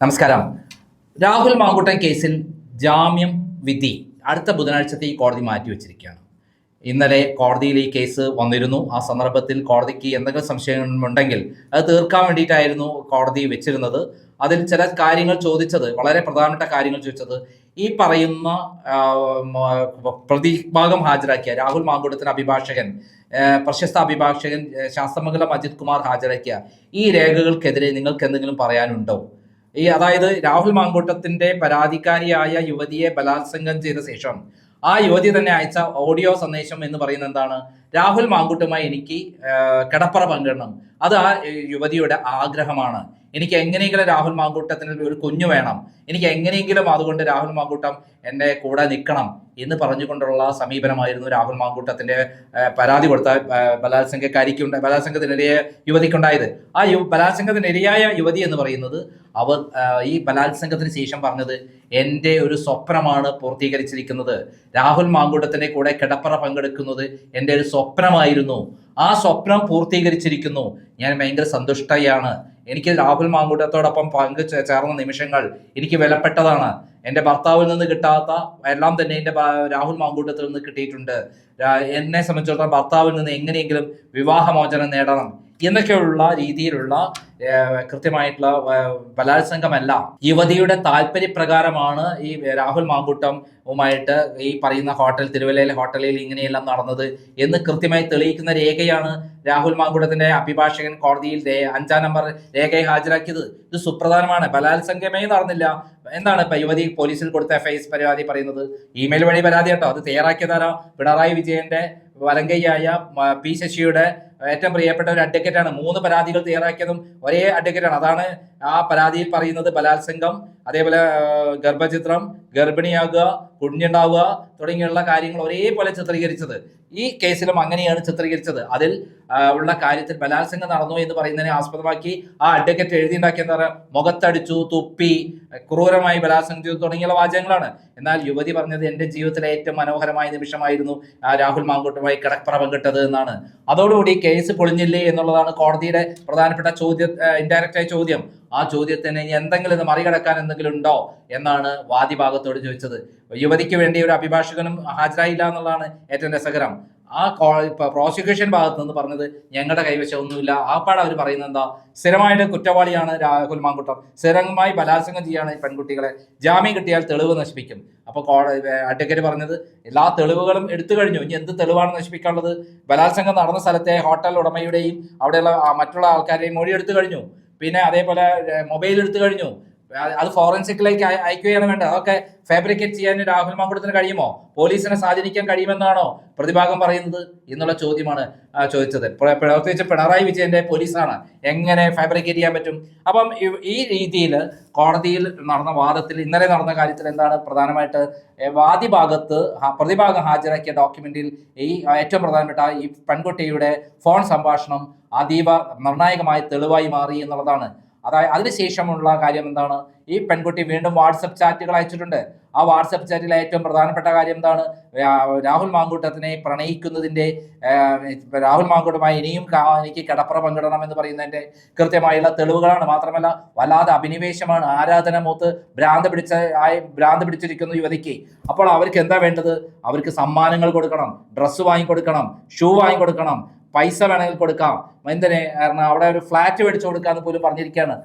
നമസ്കാരം. രാഹുൽ മാങ്കുട്ടൻ കേസിൽ ജാമ്യം വിധി. അടുത്ത ബുധനാഴ്ചത്തെ ഈ കോടതി മാറ്റി വെച്ചിരിക്കുകയാണ്. ഇന്നലെ കോടതിയിൽ ഈ കേസ് വന്നിരുന്നു. ആ സന്ദർഭത്തിൽ കോടതിക്ക് എന്തെങ്കിലും സംശയമുണ്ടെങ്കിൽ അത് തീർക്കാൻ വേണ്ടിയിട്ടായിരുന്നു കോടതി വെച്ചിരുന്നത്. അതിൽ ചില കാര്യങ്ങൾ ചോദിച്ചത് വളരെ പ്രധാനപ്പെട്ട കാര്യങ്ങൾ ചോദിച്ചത് ഈ പറയുന്ന പ്രതിഭാഗം ഹാജരാക്കിയ രാഹുൽ മാങ്കുടത്തിന് അഭിഭാഷകൻ പ്രശസ്ത അഭിഭാഷകൻ ശാസ്ത്രമംഗലം അജിത് കുമാർ ഹാജരാക്കിയ ഈ രേഖകൾക്കെതിരെ നിങ്ങൾക്ക് എന്തെങ്കിലും പറയാനുണ്ടോ? ഈ അതായത് രാഹുൽ മാങ്കൂട്ടത്തിന്റെ പരാതിക്കാരിയായ യുവതിയെ ബലാത്സംഗം ചെയ്ത ശേഷം ആ യുവതി തന്നെ അയച്ച ഓഡിയോ സന്ദേശം എന്ന് പറയുന്നത് എന്താണ്? രാഹുൽ മാങ്കൂട്ടുമായി എനിക്ക് കിടപ്പറ പങ്കിടണം. അത് ആ യുവതിയുടെ ആഗ്രഹമാണ്. എനിക്ക് എങ്ങനെയെങ്കിലും രാഹുൽ മാങ്കൂട്ടത്തിന് ഒരു കുഞ്ഞു വേണം. എനിക്ക് എങ്ങനെയെങ്കിലും അതുകൊണ്ട് രാഹുൽ മാങ്കൂട്ടം എന്റെ കൂടെ നിൽക്കണം എന്ന് പറഞ്ഞുകൊണ്ടുള്ള സമീപനമായിരുന്നു രാഹുൽ മാങ്കൂട്ടത്തിന്റെ പരാതി കൊടുത്ത ബലാത്സംഗക്കാരിക്ക് ബലാത്സംഗത്തിനിരയ യുവതിക്കുണ്ടായത്. ആ യു ബലാത്സംഗത്തിനിരയായ യുവതി എന്ന് പറയുന്നത് അവർ ഈ ബലാത്സംഗത്തിന് ശേഷം പറഞ്ഞത് എന്റെ ഒരു സ്വപ്നമാണ് പൂർത്തീകരിച്ചിരിക്കുന്നത്. രാഹുൽ മാങ്കൂട്ടത്തിന്റെ കൂടെ കിടപ്പറ പങ്കെടുക്കുന്നത് എന്റെ ഒരു സ്വപ്നമായിരുന്നു. ആ സ്വപ്നം പൂർത്തീകരിച്ചിരിക്കുന്നു. ഞാൻ ഭയങ്കര സന്തുഷ്ടയാണ്. എനിക്ക് രാഹുൽ മാങ്കൂട്ടത്തോടൊപ്പം പങ്കു ചേർന്ന നിമിഷങ്ങൾ എനിക്ക് വിലപ്പെട്ടതാണ്. എന്റെ ഭർത്താവിൽ നിന്ന് കിട്ടാത്ത എല്ലാം തന്നെ എന്റെ രാഹുൽ മാങ്കൂട്ടത്തിൽ നിന്ന് കിട്ടിയിട്ടുണ്ട്. എന്നെ സംബന്ധിച്ചിടത്തോളം ഭർത്താവിൽ നിന്ന് എങ്ങനെയെങ്കിലും വിവാഹമോചനം നേടണം. എന്നൊക്കെയുള്ള രീതിയിലുള്ള കൃത്യമായിട്ടുള്ള ബലാത്സംഗമല്ല. യുവതിയുടെ താല്പര്യപ്രകാരമാണ് ഈ രാഹുൽ മാങ്കൂട്ടവുമായിട്ട് ഈ പറയുന്ന ഹോട്ടൽ തിരുവല്ലയിലെ ഹോട്ടലിൽ ഇങ്ങനെയെല്ലാം നടന്നത് എന്ന് കൃത്യമായി തെളിയിക്കുന്ന രേഖയാണ് രാഹുൽ മാങ്കൂട്ടത്തിന്റെ അഭിഭാഷകൻ കോടതിയിൽ അഞ്ചാം നമ്പർ രേഖയെ ഹാജരാക്കിയത്. ഇത് സുപ്രധാനമാണ്. ബലാത്സംഗമേ നടന്നില്ല എന്താണ് ഇപ്പൊ യുവതി പോലീസിൽ കൊടുത്ത എഫ്ഐഎസ് പരാതി പറയുന്നത്. ഇമെയിൽ വഴി പരാതി കേട്ടോ. അത് തയ്യാറാക്കിയതാരോ? പിണറായി വിജയന്റെ വലങ്കയ്യായ പി ശശിയുടെ ഏറ്റവും പ്രിയപ്പെട്ട ഒരു അഡ്വക്കേറ്റ് ആണ്. മൂന്ന് പരാതികൾ തയ്യാറാക്കിയതും ഒരേ അഡ്വക്കേറ്റാണ് അതാണ് ആ പരാതിയിൽ പറയുന്നത് ബലാത്സംഗം അതേപോലെ ഗർഭചിത്രം ഗർഭിണിയാകുക കുഞ്ഞുണ്ടാവുക തുടങ്ങിയുള്ള കാര്യങ്ങൾ ഒരേപോലെ ചിത്രീകരിച്ചത്. ഈ കേസിലും അങ്ങനെയാണ് ചിത്രീകരിച്ചത്. അതിൽ ഉള്ള കാര്യത്തിൽ ബലാത്സംഗം നടന്നു എന്ന് പറയുന്നതിനെ ആസ്പദമാക്കി ആ അഡ്വക്കേറ്റ് എഴുതിയുണ്ടാക്കിയ എന്താ പറയുക മുഖത്തടിച്ചു തുപ്പി ക്രൂരമായി ബലാത്സംഗം ചെയ്തു തുടങ്ങിയുള്ള വാചകങ്ങളാണ്. എന്നാൽ യുവതി പറഞ്ഞത് എന്റെ ജീവിതത്തിലെ ഏറ്റവും മനോഹരമായ നിമിഷമായിരുന്നു രാഹുൽ മാങ്കൂട്ടുമായി കിടപ്പറ പങ്കിട്ടത് എന്നാണ്. അതോടുകൂടി കേസ് പൊളിഞ്ഞില്ലേ എന്നുള്ളതാണ് കോടതിയുടെ പ്രധാനപ്പെട്ട ചോദ്യം ഇൻഡയറക്റ്റ് ആയ ചോദ്യം. ആ ചോദ്യത്തിന് എന്തെങ്കിലും മറികടക്കാൻ എന്തെങ്കിലും ഉണ്ടോ എന്നാണ് വാദിഭാഗത്തോട് ചോദിച്ചത്. യുവതിക്ക് വേണ്ടി ഒരു അഭിഭാഷകനും ഹാജരായില്ല എന്നുള്ളതാണ് ഏറ്റവും രസകരം. ആ പ്രോസിക്യൂഷൻ ഭാഗത്ത് നിന്ന് പറഞ്ഞത് ഞങ്ങളുടെ കൈവശം ഒന്നുമില്ല. ആ പാട് അവർ പറയുന്നത് എന്താ സ്ഥിരമായിട്ട് കുറ്റവാളിയാണ് രാഹുൽ മാങ്കുട്ടം സ്ഥിരമായി ബലാത്സംഗം ചെയ്യാണ് പെൺകുട്ടികളെ. ജാമ്യം കിട്ടിയാൽ തെളിവ് നശിപ്പിക്കും. അപ്പോൾ അഡ്വക്കേറ്റ് പറഞ്ഞത് എല്ലാ തെളിവുകളും എടുത്തു കഴിഞ്ഞു. ഇനി എന്ത് തെളിവാണ് നശിപ്പിക്കാനുള്ളത്? ബലാത്സംഗം നടന്ന സ്ഥലത്തെ ഹോട്ടൽ ഉടമയുടെയും അവിടെയുള്ള മറ്റുള്ള ആൾക്കാരുടെയും മൊഴി എടുത്തു കഴിഞ്ഞു. പിന്നെ അതേപോലെ മൊബൈൽ എടുത്തു കഴിഞ്ഞു. അത് ഫോറൻസിക്കിലേക്ക് അയ- അയക്കുകയാണ് വേണ്ടത്. അതൊക്കെ ഫാബ്രിക്കേറ്റ് ചെയ്യാൻ രാഹുൽ മാങ്കുടത്തിന് കഴിയുമോ? പോലീസിനെ സ്വാധീനിക്കാൻ കഴിയുമെന്നാണോ പ്രതിഭാഗം പറയുന്നത് എന്നുള്ള ചോദ്യമാണ് ചോദിച്ചത്. പ്ര- പ്രത്യേകിച്ച് പിണറായി വിജയന്റെ പോലീസാണ് എങ്ങനെ ഫാബ്രിക്കേറ്റ് ചെയ്യാൻ പറ്റും? അപ്പം ഈ രീതിയിൽ കോടതിയിൽ നടന്ന വാദത്തിൽ ഇന്നലെ നടന്ന കാര്യത്തിൽ എന്താണ് പ്രധാനമായിട്ട് വാദി വാദിഭാഗത്ത് പ്രതിഭാഗം ഹാജരാക്കിയ ഡോക്യുമെന്റിൽ ഈ ഏറ്റവും പ്രധാനപ്പെട്ട ഈ പെൺകുട്ടിയുടെ ഫോൺ സംഭാഷണം അതീവ നിർണായകമായ തെളിവായി മാറി എന്നുള്ളതാണ് അതായത് അതിനുശേഷമുള്ള കാര്യം എന്താണ്? ഈ പെൺകുട്ടി വീണ്ടും വാട്സപ്പ് ചാറ്റുകൾ അയച്ചിട്ടുണ്ട്. ആ വാട്സപ്പ് ചാറ്റിൽ ഏറ്റവും പ്രധാനപ്പെട്ട കാര്യം എന്താണ്? രാഹുൽ മാങ്കൂട്ടത്തിനെ പ്രണയിക്കുന്നതിന്റെ രാഹുൽ മാങ്കൂട്ടുമായി ഇനിയും എനിക്ക് കടപ്പുറ പങ്കിടണം എന്ന് പറയുന്നതിന്റെ കൃത്യമായുള്ള തെളിവുകളാണ്. മാത്രമല്ല വല്ലാതെ അഭിനിവേശമാണ്. ആരാധന മൂത്ത് ഭ്രാന്ത് പിടിച്ച ആയി ഭ്രാന്ത് പിടിച്ചിരിക്കുന്നു യുവതിക്ക്. അപ്പോൾ അവർക്ക് എന്താ വേണ്ടത്? അവർക്ക് സമ്മാനങ്ങൾ കൊടുക്കണം. ഡ്രസ്സ് വാങ്ങിക്കൊടുക്കണം. ഷൂ വാങ്ങിക്കൊടുക്കണം. പൈസ വേണമെങ്കിൽ കൊടുക്കാം. എന്തിനെ? കാരണം അവിടെ ഒരു ഫ്ലാറ്റ് മേടിച്ചു കൊടുക്കാമെന്ന് പോലും പറഞ്ഞിരിക്കുകയാണ്.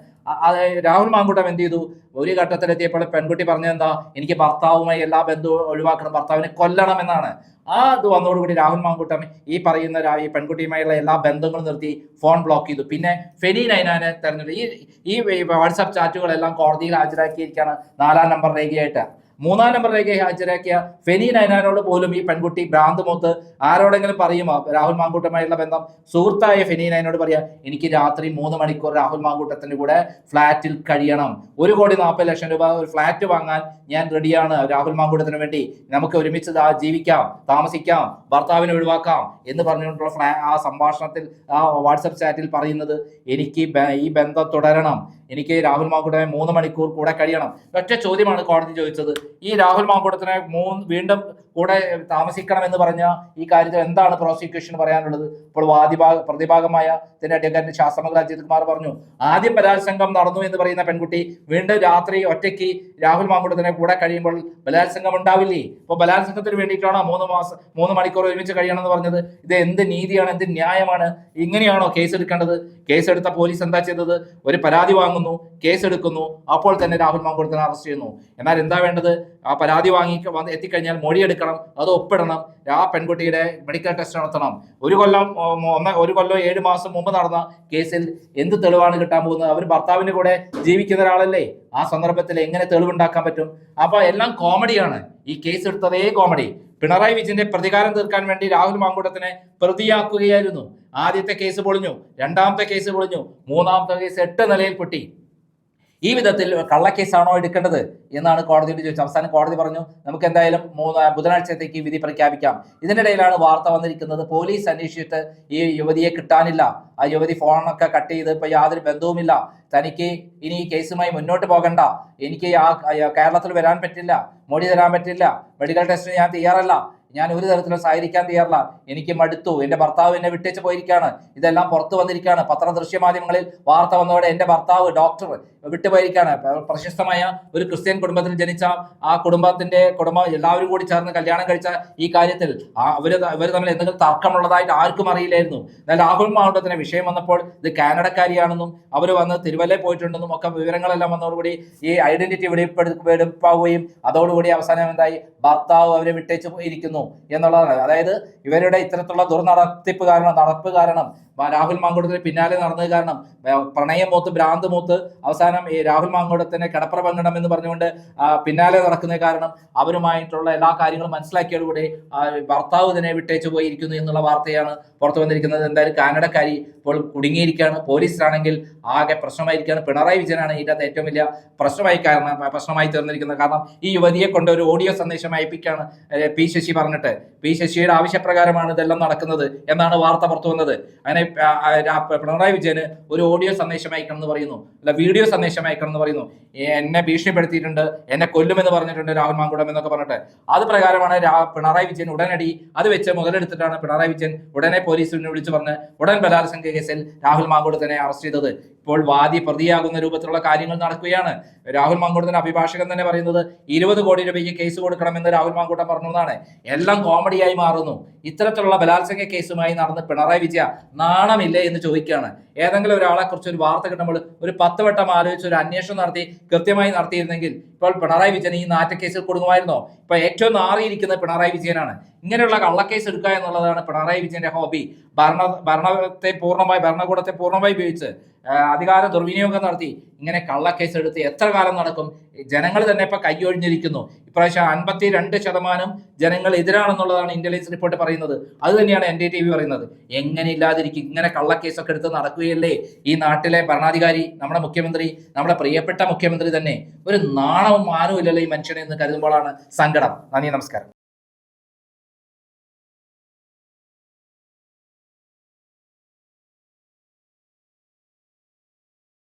അത് രാഹുൽ മാങ്കൂട്ടം എന്ത് ചെയ്തു? ഒരു ഘട്ടത്തിലെത്തിയപ്പോൾ പെൺകുട്ടി പറഞ്ഞെന്താ എനിക്ക് ഭർത്താവുമായി എല്ലാ ബന്ധവും ഒഴിവാക്കണം ഭർത്താവിനെ കൊല്ലണം എന്നാണ്. ആ ഇത് വന്നതോടുകൂടി രാഹുൽ മാങ്കൂട്ടം ഈ പറയുന്ന ഈ പെൺകുട്ടിയുമായുള്ള എല്ലാ ബന്ധങ്ങളും നിർത്തി ഫോൺ ബ്ലോക്ക് ചെയ്തു. പിന്നെ ഫെനി നൈനാനെ തെരഞ്ഞെടുത്തു. ഈ ഈ വാട്സാപ്പ് ചാറ്റുകളെല്ലാം കോടതിയിൽ ഹാജരാക്കിയിരിക്കുകയാണ്. നാലാം നമ്പർ രേഖയായിട്ട്. മൂന്നാം രേഖ ഹാജരാക്കിയ ഫെനി നൈനാനോട് പോലും ഈ പെൺകുട്ടി ഭ്രാന്ത് മൂത്ത് ആരോടെങ്കിലും പറയുമോ? രാഹുൽ മാങ്കൂട്ടമായുള്ള ബന്ധം. സുഹൃത്തായ ഫെനി നൈനോട് പറയാം എനിക്ക് രാത്രി മൂന്ന് മണിക്കൂർ രാഹുൽ മാങ്കൂട്ടത്തിന്റെ കൂടെ ഫ്ലാറ്റിൽ കഴിയണം. ഒരു കോടി നാൽപ്പത് ലക്ഷം രൂപ ഒരു ഫ്ലാറ്റ് വാങ്ങാൻ ഞാൻ റെഡിയാണ്. രാഹുൽ മാങ്കൂട്ടത്തിന് വേണ്ടി നമുക്ക് ഒരുമിച്ച് ജീവിക്കാം താമസിക്കാം ഭർത്താവിനെ ഒഴിവാക്കാം എന്ന് പറഞ്ഞുകൊണ്ടുള്ള ആ സംഭാഷണത്തിൽ ആ വാട്സപ്പ് ചാറ്റിൽ പറയുന്നത് എനിക്ക് ഈ ബന്ധം തുടരണം. എനിക്ക് രാഹുൽ മാങ്കുടനെ മൂന്ന് മണിക്കൂർ കൂടെ കഴിയണം. ഒറ്റ ചോദ്യമാണ് കോടതി ചോദിച്ചത്. ഈ രാഹുൽ മാങ്കുടത്തിനെ മൂന്ന് വീണ്ടും കൂടെ താമസിക്കണം എന്ന് പറഞ്ഞ ഈ കാര്യത്തിൽ എന്താണ് പ്രോസിക്യൂഷൻ പറയാനുള്ളത്? ഇപ്പോൾ വാദിഭാഗ പ്രതിഭാഗമായ തന്നെ അഡ്വക്കേറ്റ് ശാസ്ത്രമംഗല അജിത് കുമാർ പറഞ്ഞു. ആദ്യം ബലാത്സംഗം നടന്നു എന്ന് പറയുന്ന പെൺകുട്ടി വീണ്ടും രാത്രി ഒറ്റയ്ക്ക് രാഹുൽ മാങ്കുടത്തിനെ കൂടെ കഴിയുമ്പോൾ ബലാത്സംഗം ഉണ്ടാവില്ലേ? ഇപ്പോൾ ബലാത്സംഗത്തിന് വേണ്ടിയിട്ടാണോ മൂന്ന് മാസം മൂന്ന് മണിക്കൂർ ഒരുമിച്ച് കഴിയണം എന്ന് പറഞ്ഞത്? ഇത് എന്ത് നീതിയാണ് എന്ത് ന്യായമാണ്? ഇങ്ങനെയാണോ കേസ് എടുക്കേണ്ടത് കേസ് എടുത്ത പോലീസ് എന്താ ചെയ്തത്? ഒരു പരാതി വാങ്ങുന്നു. കേസ് എടുക്കുന്നു അപ്പോൾ തന്നെ രാഹുൽ മാങ്കൂട്ടത്തിനെ അറസ്റ്റ് ചെയ്യുന്നു. എന്നാൽ എന്താ വേണ്ടത്? ആ പരാതി വാങ്ങി വന്ന് എത്തിക്കഴിഞ്ഞാൽ മൊഴിയെടുക്കണം അത് ഒപ്പിടണം. ആ പെൺകുട്ടിയുടെ മെഡിക്കൽ ടെസ്റ്റ് നടത്തണം. ഒരു കൊല്ലം ഒന്ന് ഒരു കൊല്ലം ഏഴ് മാസം മുമ്പ് നടന്ന കേസിൽ എന്ത് തെളിവാണ് കിട്ടാൻ പോകുന്നത്? അവർ ഭർത്താവിന്റെ കൂടെ ജീവിക്കുന്ന ഒരാളല്ലേ? ആ സന്ദർഭത്തിൽ എങ്ങനെ തെളിവുണ്ടാക്കാൻ പറ്റും? അപ്പോൾ എല്ലാം കോമഡിയാണ്. ഈ കേസ് എടുത്തതേ കോമഡി. പിണറായി വിജയന്റെ പ്രതികാരം തീർക്കാൻ വേണ്ടി രാഹുൽ മാങ്കൂട്ടത്തിനെ പ്രതിയാക്കുകയായിരുന്നു. ആദ്യത്തെ കേസ് പൊളിഞ്ഞു രണ്ടാമത്തെ കേസ് പൊളിഞ്ഞു മൂന്നാമത്തെ കേസ് എട്ട് നിലയിൽ പൊട്ടി. ഈ വിധത്തിൽ കള്ളക്കേസാണോ എടുക്കേണ്ടത് എന്നാണ് കോടതിയോട് ചോദിച്ചത്. അവസാനം കോടതി പറഞ്ഞു നമുക്ക് എന്തായാലും മൂന്ന് ബുധനാഴ്ചത്തേക്ക് വിധി പ്രഖ്യാപിക്കാം. ഇതിനിടയിലാണ് വാർത്ത വന്നിരിക്കുന്നത് പോലീസ് അന്വേഷിച്ചിട്ട് ഈ യുവതിയെ കിട്ടാനില്ല. ആ യുവതി ഫോണൊക്കെ കട്ട് ചെയ്ത് ഇപ്പൊ യാതൊരു ബന്ധവുമില്ല. തനിക്ക് ഇനി ഈ കേസുമായി മുന്നോട്ട് പോകണ്ട. എനിക്ക് ആ കേരളത്തിൽ വരാൻ പറ്റില്ല. മൊഴി തരാൻ പറ്റില്ല. മെഡിക്കൽ ടെസ്റ്റിന് ഞാൻ തയ്യാറല്ല. ഞാൻ ഒരു തരത്തിലും സഹകരിക്കാൻ തയ്യാറില്ല. എനിക്ക് മടുത്തു. എന്റെ ഭർത്താവ് എന്നെ വിട്ടേച്ച് പോയിരിക്കുകയാണ് ഇതെല്ലാം പുറത്തു വന്നിരിക്കുകയാണ്. പത്ര ദൃശ്യമാധ്യമങ്ങളിൽ വാർത്ത വന്നതോടെ എന്റെ ഭർത്താവ് ഡോക്ടർ വിട്ടുപോയിരിക്കുകയാണ്. പ്ര- പ്രശസ്തമായ ഒരു ക്രിസ്ത്യൻ കുടുംബത്തിൽ ജനിച്ച ആ കുടുംബത്തിന്റെ കുടുംബം എല്ലാവരും കൂടി ചേർന്ന് കല്യാണം കഴിച്ച ഈ കാര്യത്തിൽ അവർ ത- തമ്മിൽ എന്തെങ്കിലും തർക്കമുള്ളതായിട്ട് ആർക്കും അറിയില്ലായിരുന്നു. എന്നാൽ രാഹുൽ മാവട്ടത്തിന് വിഷയം വന്നപ്പോൾ ഇത് കാനഡക്കാരിയാണെന്നും അവർ വന്ന് തിരുവല്ലേ പോയിട്ടുണ്ടെന്നും ഒക്കെ വിവരങ്ങളെല്ലാം വന്നതോടുകൂടി ഈ ഐഡന്റിറ്റി വെളിപ്പെടുപ്പാവുകയും അതോടുകൂടി അവസാനം എന്തായി? ഭർത്താവ് അവരെ വിട്ടേച്ച് പോയിരിക്കുന്നു എന്നുള്ളതാണ്. അതായത് ഇവരുടെ ഇത്തരത്തിലുള്ള ദുർനടത്തിപ്പ് കാരണം നടപ്പ് കാരണം രാഹുൽ മാങ്കുടത്തിന് പിന്നാലെ നടന്നത് കാരണം പ്രണയം മൂത്ത് ഭ്രാന്ത് മൂത്ത് അവസാനം ഈ രാഹുൽ കിടപ്പറ പങ്കിടണം എന്ന് പറഞ്ഞുകൊണ്ട് പിന്നാലെ നടക്കുന്ന കാരണം അവരുമായിട്ടുള്ള എല്ലാ കാര്യങ്ങളും മനസ്സിലാക്കിയതോടുകൂടി ഭർത്താവ് തന്നെ വിട്ടേച്ചു പോയിരിക്കുന്നു എന്നുള്ള വാർത്തയാണ് പുറത്തു വന്നിരിക്കുന്നത്. എന്തായാലും കാനഡക്കാരി ഇപ്പോൾ കുടുങ്ങിയിരിക്കുകയാണ്. പോലീസിലാണെങ്കിൽ ആകെ പ്രശ്നമായിരിക്കുകയാണ്. പിണറായി വിജയനാണ് ഇതിന്റെ അകത്ത് ഏറ്റവും വലിയ പ്രശ്നമായി കാരണം പ്രശ്നമായി തീർന്നിരിക്കുന്നത്. കാരണം ഈ യുവതിയെ കൊണ്ട് ഒരു ഓഡിയോ സന്ദേശം അയപ്പിക്കുകയാണ് പി ശശി പറഞ്ഞിട്ട്. പി ശശിയുടെ ആവശ്യപ്രകാരമാണ് ഇതെല്ലാം നടക്കുന്നത് എന്നാണ് വാർത്ത പുറത്തു വന്നത്. അങ്ങനെ പിണറായി വിജയന് ഒരു ഓഡിയോ സന്ദേശം അയക്കണം എന്ന് പറയുന്നു. അല്ല വീഡിയോ സന്ദേശം അയക്കണം എന്ന് പറയുന്നു എന്നെ ഭീഷണിപ്പെടുത്തിയിട്ടുണ്ട് എന്നെ കൊല്ലുമെന്ന് പറഞ്ഞിട്ടുണ്ട് രാഹുൽ മാങ്കുടം എന്നൊക്കെ പറഞ്ഞിട്ട്. അത് പ്രകാരമാണ് പിണറായി വിജയൻ ഉടനടി അത് വെച്ച് മുതലെടുത്തിട്ടാണ് പിണറായി വിജയൻ ഉടനെ പോലീസിനെ വിളിച്ചു പറഞ്ഞ് ഉടൻ ബലാത്സംഗ കേസിൽ രാഹുൽ മാങ്കുടത്തിനെ അറസ്റ്റ് ചെയ്തത്. ഇപ്പോൾ വാദി പ്രതിയാകുന്ന രൂപത്തിലുള്ള കാര്യങ്ങൾ നടക്കുകയാണ്. രാഹുൽ മാങ്കൂട്ടത്തിന്റെ അഭിഭാഷകൻ തന്നെ പറയുന്നത് ഇരുപത് കോടി രൂപയ്ക്ക് കേസ് കൊടുക്കണമെന്ന് രാഹുൽ മാങ്കൂട്ടം പറഞ്ഞതാണ് എല്ലാം കോമഡിയായി മാറുന്നു. ഇത്തരത്തിലുള്ള ബലാത്സംഗ കേസുമായി നടന്ന് പിണറായി വിജയ നാണമില്ലേ എന്ന് ചോദിക്കുകയാണ്. ഏതെങ്കിലും ഒരാളെ കുറിച്ച് ഒരു വാർത്ത കിട്ടുമ്പോൾ ഒരു പത്ത് വട്ടം ആലോചിച്ച് ഒരു അന്വേഷണം നടത്തി കൃത്യമായി നടത്തിയിരുന്നെങ്കിൽ ഇപ്പോൾ പിണറായി വിജയൻ ഈ നാറ്റക്കേസിൽ കൊടുക്കുമായിരുന്നോ ഇപ്പൊ ഏറ്റവും നാറിയിരിക്കുന്നത് പിണറായി വിജയനാണ്. ഇങ്ങനെയുള്ള കള്ളക്കേസ് എടുക്കുക എന്നുള്ളതാണ് പിണറായി വിജയന്റെ ഹോബി. ഭരണ ഭരണത്തെ പൂർണമായി ഭരണകൂടത്തെ പൂർണമായി ഉപയോഗിച്ച് അധികാര ദുർവിനിയോഗം നടത്തി. ഇങ്ങനെ കള്ളക്കേസ് എടുത്ത് എത്ര കാലം നടക്കും? ജനങ്ങൾ തന്നെ ഇപ്പൊ കൈയൊഴിഞ്ഞിരിക്കുന്നു. ഇപ്രാവശ്യം അൻപത്തി രണ്ട് ശതമാനം ജനങ്ങൾ എതിരാണെന്നുള്ളതാണ് ഇന്റലിജൻസ് റിപ്പോർട്ട് പറയുന്നത്. അത് തന്നെയാണ് എൻ ഡി ടി വി പറയുന്നത്. എങ്ങനെ ഇല്ലാതിരിക്കും? ഇങ്ങനെ കള്ളക്കേസൊക്കെ എടുത്ത് നടക്കുകയല്ലേ? ഈ നാട്ടിലെ ഭരണാധികാരി നമ്മുടെ മുഖ്യമന്ത്രി നമ്മുടെ പ്രിയപ്പെട്ട മുഖ്യമന്ത്രി തന്നെ ഒരു നാണവും മാനവും ഇല്ലല്ലോ ഈ മനുഷ്യനെ എന്ന് കരുതുമ്പോഴാണ് സങ്കടം. നന്ദി നമസ്കാരം.